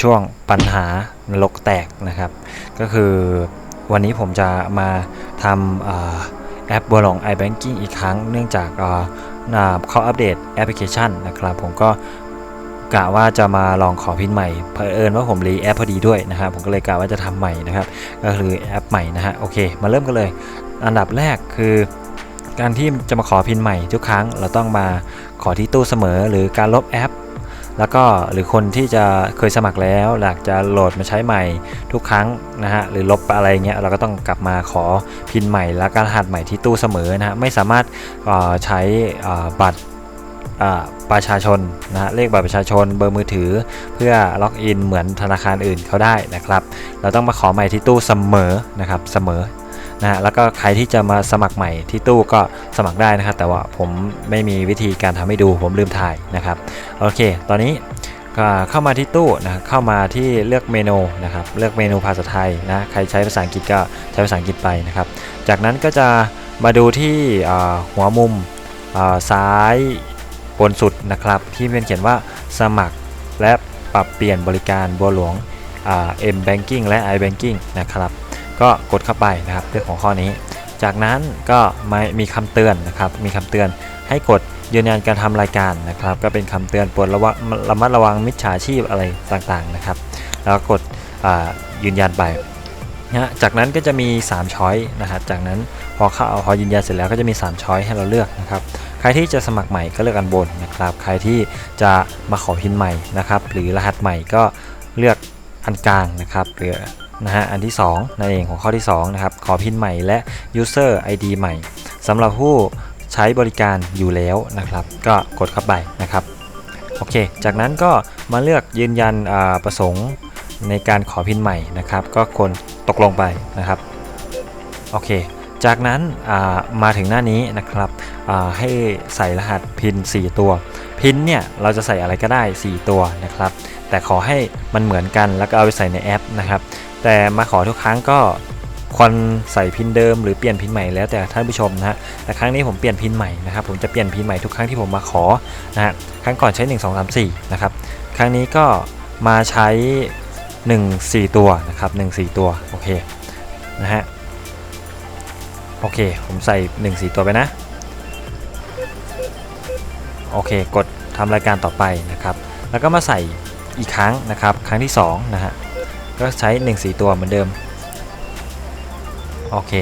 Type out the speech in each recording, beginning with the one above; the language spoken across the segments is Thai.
ช่วงปัญหานรกแตกนะครับ ก็คือวันนี้ผมจะมาทำอแอปบัวหลง iBanking อีกครั้ง เนื่องจากเขาอัปเดตแอปพลิเคชันนะครับ ผมก็กะว่าจะมาลองขอพินใหม่เผอิญว่าผมรีแอปพอดีด้วยนะครับ ผมก็เลยกะว่าจะทำใหม่นะครับ ก็คือแอปใหม่นะฮะโอเค มาเริ่มกันเลย อันดับแรกคือการที่จะมาขอพินใหม่ทุกครั้ง เราต้องมาขอที่ตู้เสมอหรือการลบแอป แล้วก็หรือคนที่จะเคยสมัครแล้วอยากจะโหลดมาใช้ใหม่ทุกครั้งนะฮะหรือลบอะไรเงี้ยเราก็ต้องกลับมาขอพินใหม่และการรหัสใหม่ที่ตู้เสมอนะฮะไม่สามารถใช้บัตรประชาชนนะฮะเลขบัตรประชาชนเบอร์มือถือ เพื่อล็อกอินเหมือนธนาคารอื่นเขาได้นะครับ เราต้องมาขอใหม่ที่ตู้เสมอนะครับเสมอ นะฮะแล้วก็ใครที่จะมาสมัครใหม่ที่ตู้ก็สมัครได้นะครับ แต่ว่าผมไม่มีวิธีการทำให้ดูผมลืมถ่ายนะครับโอเค ตอนนี้ก็เข้ามาที่ตู้นะเข้ามาที่เลือกเมนูนะครับเลือกเมนูภาษาไทยนะใครใช้ภาษาอังกฤษก็ใช้ภาษาอังกฤษไปนะครับ จากนั้นก็จะมาดูที่หัวมุมซ้ายบนสุดนะครับที่เป็นเขียนว่าสมัครและปรับเปลี่ยนบริการบัวหลวงเอ็มแบงกิ้งและ iBanking นะครับ ก็กดเข้าไปนะครับเรื่องของข้อนี้ จากนั้นก็มมีคำเตือนนะครับมีคำเตือนให้กดยืนยันการทำรายการนะครับ ก็เป็นคำเตือนปรดระวังระมัดระวังมิจฉาชีพอะไรต่างๆนะครับ แล้วกดยืนยันไปนะฮะจากนั้นก็จะมี 3 ช้อยนะครับจากนั้นพอเข้าพอยืนยันเสร็จแล้วก็จะมี 3 ช้อยให้เราเลือกนะครับใครที่จะสมัครใหม่ก็เลือกอันบนนะครับ ใครที่จะมาขอพินใหม่นะครับ หรือรหัสใหม่ก็เลือกอันกลางนะครับหรือ นะฮะอันที่2นั่นเองของข้อที่2นะครับขอพินใหม่และ user ID ใหม่สำหรับผู้ใช้บริการอยู่แล้วนะครับ ก็กดเข้าไปนะครับโอเค จากนั้นก็มาเลือกยืนยันประสงค์ในการขอพินใหม่นะครับ ก็คนตกลงไปนะครับโอเค จากนั้นมาถึงหน้านี้นะครับให้ใส่รหัสพิน 4 ตัว พินเนี่ยเราจะใส่อะไรก็ได้ 4 ตัวนะครับ แต่ขอให้มันเหมือนกันแล้วก็เอาไปใส่ในแอปนะครับ แต่มาขอทุกครั้งก็ควรใส่พินเดิมหรือเปลี่ยนพินใหม่แล้วแต่ท่านผู้ชมนะฮะแต่ครั้งนี้ผมเปลี่ยนพินใหม่นะครับผมจะเปลี่ยนพินใหม่ทุกครั้งที่ผมมาขอนะฮะครั้งก่อนใช้ 1 2 3 4นะครับครั้งนี้ก็มาใช้ 1 4 ตัวนะครับ1 4 ตัวโอเคนะฮะโอเค ผมใส่ 1 4 ตัวไปนะ โอเค กดทำรายการต่อไปนะครับ แล้วก็มาใส่อีกครั้งนะครับ ครั้งที่2นะฮะ ก็ใช้ 1 4 ตัวเหมือนเดิม โอเค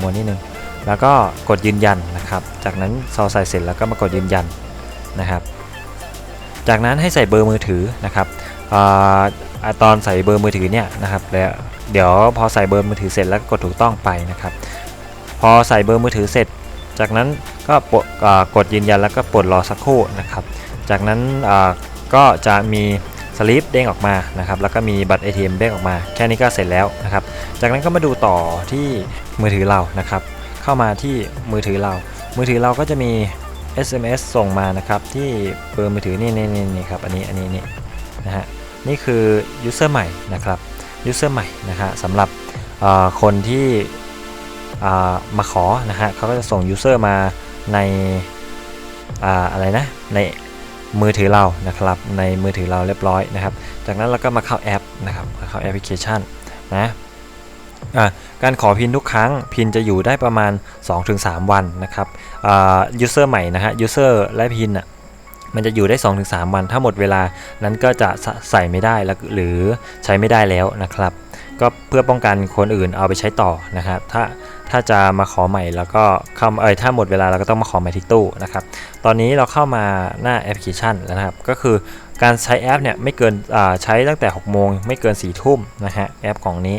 มวนนิดนึง แล้วก็กดยืนยันนะครับ จากนั้นเราใส่เสร็จแล้วก็มากดยืนยันนะครับ จากนั้นให้ใส่เบอร์มือถือนะครับออตอนใส่เบอร์มือถือเนี่ยนะครับ แล้วเดี๋ยวพอใส่เบอร์มือถือเสร็จแล้วก็กดถูกต้องไปนะครับ พอใส่เบอร์มือถือเสร็จ จากนั้น ก็กดยืนยันแล้วก็ปลดรอสักครู่นะครับ จากนั้นก็จะมีสลิปเด้งออกมานะครับแล้วก็มีบัตร ATM เด้งออกมา แค่นี้ก็เสร็จแล้วนะครับ จากนั้นก็มาดูต่อที่มือถือเรานะครับ เข้ามาที่มือถือเรา มือถือเราก็จะมี SMS ส่งมานะครับ ที่เบอร์มือถือนี่นี่นี่นี่ครับอันนี้อันนี้นี่นะฮะนี่คือ user ใหม่นะครับ user ใหม่นะฮะสำหรับคนที่มาขอนะฮะเขาก็จะส่ง user มา ในออะไรนะในมือถือเรานะครับในมือถือเราเรียบร้อยนะครับ จากนั้นเราก็มาเข้าแอปนะครับเข้าแอปพลิเคชันนะการขอพินทุกครั้งพินจะอยู่ได้ประมาณ 2-3 วันนะครับอ่า user ใหม่นะฮะ user และพินอะมันจะอยู่ได้ 2-3 วัน ถ้าหมดเวลานั้นก็จะใส่ไม่ได้ล้วหรือใช้ไม่ได้แล้วนะครับ ก็เพื่อป้องกันคนอื่นเอาไปใช้ต่อนะครับ ถ้า ถ้าจะมาขอใหม่แล้วก็เข้าเอยถ้าหมดเวลาเราก็ต้องมาขอใหม่ที่ตู้นะครับ ตอนนี้เราเข้ามาหน้าแอปพลิเคชันแล้วนะครับ ก็คือการใช้แอปเนี่ยไม่เกินใช้ตั้งแต่6โมงไม่เกิน4ทุ่มนะฮะแอปของนี้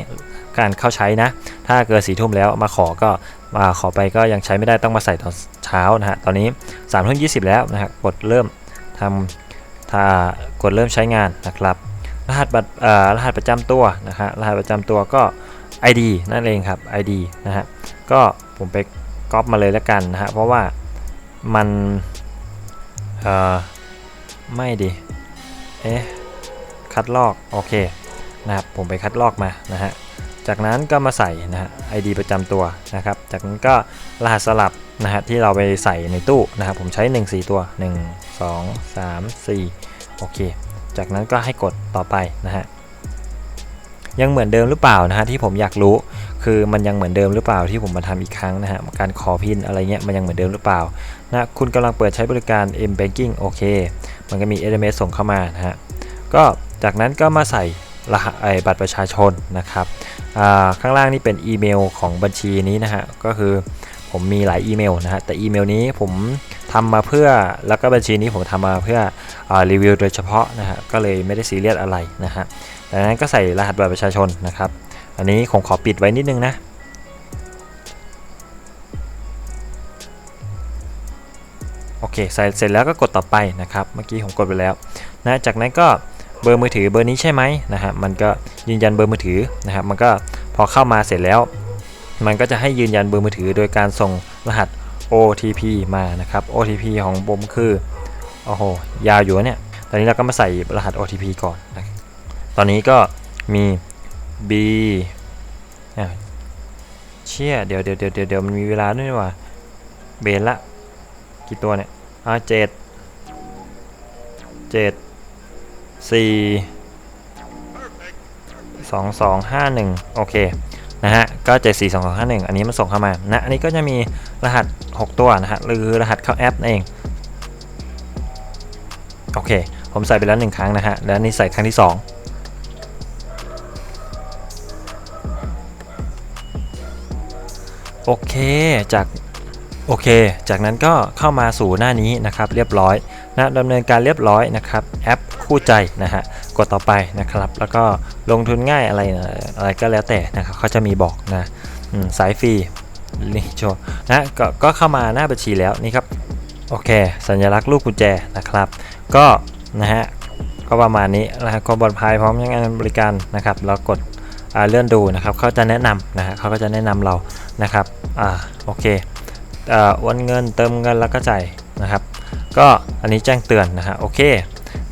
การเข้าใช้นะ ถ้าเกิน4ทุ่มแล้วมาขอก็มาขอไปก็ยังใช้ไม่ได้ต้องมาใส่ตอนเช้านะฮะตอนนี้3ามทุ่มยีแล้วนะฮะกดเริ่มทำถ้ากดเริ่มใช้งานนะครับ รหัสบัตรรหัสประจำตัวนะฮะรหัสประจำตัวก็ ID นั่นเองครับ ID นะฮะก็ผมไปก๊อปมาเลยแล้วกันนะฮะเพราะว่ามันเอ่อไม่ดิเอ๊ะคัดลอกโอเคนะครับผมไปคัดลอกมานะฮะจากนั้นก็มาใส่นะฮะ ID ประจำตัวนะครับ จากนั้นก็รหัสสลับนะฮะที่เราไปใส่ในตู้นะครับผมใช้ 1 4 ตัว 1 2 3 4โอเค จากนั้นก็ให้กดต่อไปนะฮะ ยังเหมือนเดิมหรือเปล่านะฮะที่ผมอยากรู้ คือมันยังเหมือนเดิมหรือเปล่าที่ผมมาทำอีกครั้งนะฮะการขอพินอะไรเงี้ยมันยังเหมือนเดิมหรือเปล่านะคุณกำลังเปิดใช้บริการ M Banking โอเค มันก็มี SMS ส่งเข้ามานะฮะก็จากนั้นก็มาใส่รหัสไอบัตรประชาชนนะครับข้างล่างนี่เป็นอีเมลของบัญชีนี้นะฮะก็คือผมมีหลายอีเมลนะฮะแต่อีเมลนี้ผม ทำมาเพื่อแล้วก็บัญชีนี้ผมทำมาเพื่ออรีวิวโดยเฉพาะนะฮะก็เลยไม่ได้ซีเรียสอะไรนะฮะดังนั้นก็ใส่รหัสบัตรประชาชนนะครับ อันนี้ผมขอปิดไว้นิดนึงนะโอเคใส่เสร็จแล้วก็กดต่อไปนะครับ เมื่อกี้ผมกดไปแล้วนะจากนั้นก็เบอร์มือถือเบอร์นี้ใช่ไหมนะฮะมันก็ยืนยันเบอร์มือถือนะครับ มันก็พอเข้ามาเสร็จแล้ว มันก็จะให้ยืนยันเบอร์มือถือโดยการส่งรหัส OTP มานะครับ OTP ของผมคือโอ้โหยาวอยู่เนี่ย ตอนนี้เราก็มาใส่รหัส OTP ก่อนนะตอนนี้ก็มี B เชี่ยเดี๋ยวเดี๋ยวเดี๋ยวเดี๋ยวมันมีเวลาด้วยว่าเบนละ กี่ตัวเนี่ยอ่าเจ็ดเจ็ดสี่สองสองห้าหนึ่งโอเคนะฮะก็เจ็ดสี่สองสองห้าหนึ่งอันนี้มันส่งเข้ามานะอันนี้ก็จะมี รหัส 6 ตัวนะฮะหรือรหัสเข้าแอปนั่นเอง โอเค ผมใส่ไปแล้วหนึ่งครั้งนะฮะ แล้วนี่ใส่ครั้งที่ 2โอเค จากโอเค จากนั้นก็เข้ามาสู่หน้านี้นะครับ เรียบร้อยนะดำเนินการเรียบร้อยนะครับ แอปคู่ใจนะฮะ กดต่อไปนะครับ แล้วก็ลงทุนง่ายอะไรอะไรก็แล้วแต่นะครับเขาจะมีบอกนะสายฟรี นี่โชว์นะกก็เข้ามาหน้าบัญชีแล้วนี่ครับโอเค สัญลักษณ์ลูกกุญแจนะครับ ก็นะฮะก็ประมาณนี้นะฮะความปลอดภัยพร้อมยังไงบริการนะครับแล้วกดเลื่อนดูนะครับเขาจะแนะนำนะฮะเขาก็จะแนะนำเรานะครับอ่าโอเคเอ่อโอนเงินเติมเงินแล้วก็จ่ายนะครับ ก็อันนี้แจ้งเตือนนะฮะโอเค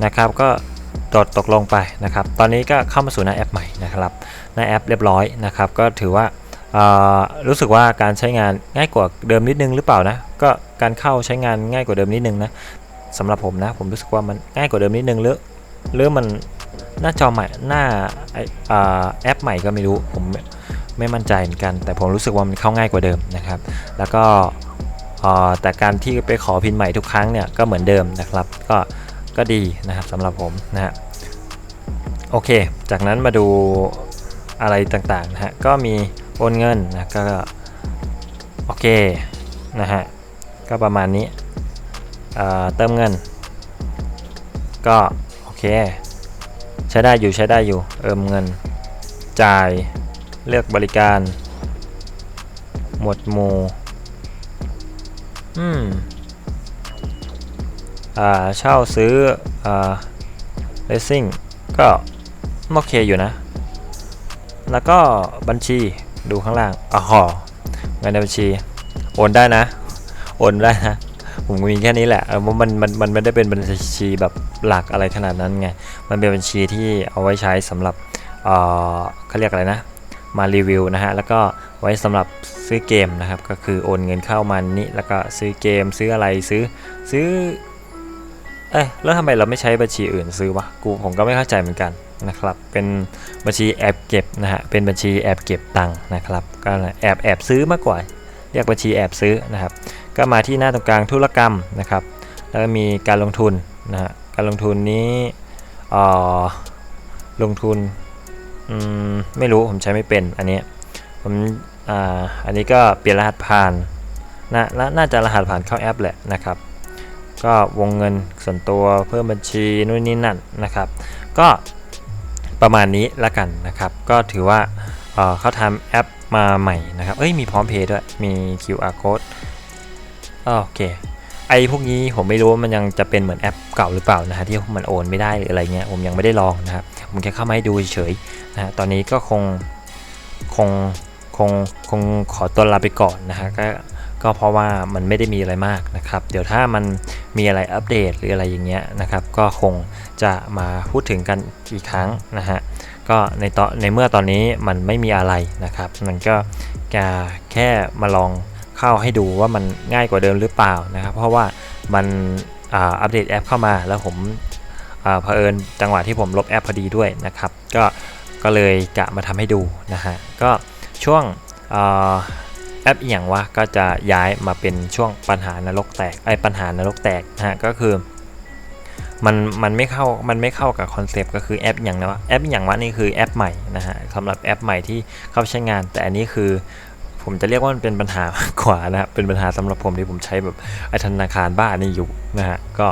นะครับก็กดตกลงไปนะครับ ตอนนี้ก็เข้ามาสู่หน้าแอปใหม่นะครับหน้าแอปเรียบร้อยนะครับ ก็ถือว่า รู้สึกว่าการใช้งานง่ายกว่าเดิมนิดนึงหรือเปล่านะ ก็การเข้าใช้งานง่ายกว่าเดิมนิดนึงนะสำหรับผมนะ ผมรู้สึกว่ามันง่ายกว่าเดิมนิดนึงหรือหรือมันหน้าจอใหม่หน้าออแอปใหม่ก็ไม่รู้ผมไม่มั่นใจเหมือนกัน แต่ผมรู้สึกว่ามันเข้าง่ายกว่าเดิมนะครับ แล้วก็แต่การที่ไปขอพินใหม่ทุกครั้งเนี่ยก็เหมือนเดิมนะครับ ก็ก็ดีนะครับสำหรับผมนะฮะโอเค จากนั้นมาดูอะไรต่างๆนะฮะก็มี โอนเงินนะก็โอเคนะฮะก็ประมาณนี้เอ่อเติมเงิน ก็โอเค ใช้ได้อยู่ใช้ได้อยู่เอิมเงิน จ่ายเลือกบริการ หมวดหมู่อืมอ่าเช่าซื้ออ่าเลสซิ่งก็โอเคอยู่นะ แล้วก็บัญชี ดูข้างล่างอ๋อเงินในบัญชี โอนได้นะ โอนได้นะ ผมมีแค่นี้แหละ เออมันมันมันไม่ได้เป็นบัญชีแบบหลักอะไรขนาดนั้นไง มันเป็นบัญชีที่เอาไว้ใช้สำหรับเออเขาเรียกอะไรนะ มารีวิวนะฮะ แล้วก็ไว้สำหรับซื้อเกมนะครับ ก็คือโอนเงินเข้ามานี่แล้วก็ซื้อเกมซื้ออะไรซื้อซื้อ เอ้ยแล้วทำไมเราไม่ใช้บัญชีอื่นซื้อวะกูผมก็ไม่เข้าใจเหมือนกันนะครับเป็นบัญชีแอบเก็บนะฮะเป็นบัญชีแอบเก็บตังค์นะครับก็แอบแอบซื้อมากกว่าเรียกบัญชีแอบซื้อนะครับก็มาที่หน้าตรงกลางธุรกรรมนะครับแล้วก็มีการลงทุนนะฮะการลงทุนนี้เอ่อลงทุนอืมไม่รู้ผมใช้ไม่เป็นอันนี้ผมอ่าอันนี้ก็เปลี่ยนรหัสผ่านน่าน่าน่าจะรหัสผ่านเข้าแอปแหละนะครับ ก็วงเงินส่วนตัวเพิ่มบัญชีนู่นนี่นั่นนะครับ ก็ประมาณนี้ละกันนะครับ ก็ถือว่าเเขาทำแอปมาใหม่นะครับ เอ้ยมีพร้อมเพย์ด้วย มี QR code โอเค ไอพวกนี้ผมไม่รู้ว่ามันยังจะเป็นเหมือนแอปเก่าหรือเปล่านะฮะที่มันโอนไม่ได้หรืออะไรเงี้ย ผมยังไม่ได้ลองนะครับ ผมแค่เข้ามาให้ดูเฉยนะฮะ ตอนนี้ก็คงคงคงคงขอตัวลาไปก่อนนะฮะก็ ก็เพราะว่ามันไม่ได้มีอะไรมากนะครับ เดี๋ยวถ้ามันมีอะไรอัปเดตหรืออะไรอย่างเงี้ยนะครับ ก็คงจะมาพูดถึงกันอีกครั้งนะฮะก็ในตอนในเมื่อตอนนี้มันไม่มีอะไรนะครับ มันก็แค่แค่มาลองเข้าให้ดูว่ามันง่ายกว่าเดิมหรือเปล่านะครับ เพราะว่ามันอ่าอัปเดตแอปเข้ามาแล้วผมอ่าเผอิญจังหวะที่ผมลบแอปพอดีด้วยนะครับ ก็ก็เลยกะมาทำให้ดูนะฮะก็ช่วงอ่า แอปอย่างวะก็จะย้ายมาเป็นช่วงปัญหานรกแตกไอ้ปัญหานรกแตกนะฮะก็คือมันมันไม่เข้ามันไม่เข้ากับคอนเซปต์ก็คือแอปอย่างนะวะแอปอย่างวะนี่คือแอปใหม่นะฮะสำหรับแอปใหม่ที่เข้าใช้งาน แต่อันนี้คือ ผมจะเรียกว่ามันเป็นปัญหามากกว่านะเป็นปัญหาสำหรับผมที่ผมใช้แบบไอ้ธนาคารบ้านี่อยู่นะฮะก็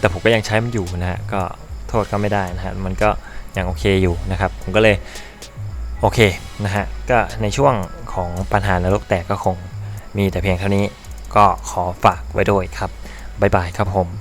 แต่ผมก็ยังใช้มันอยู่นะฮะก็โทษก็ไม่ได้นะฮะมันก็ยังโอเคอยู่นะครับ ผมก็เลยโอเคนะฮะก็ในช่วง ของปัญหานรกแตกก็คงมีแต่เพียงเท่านี้ก็ขอฝากไว้ด้วยครับ บ๊ายบายครับผม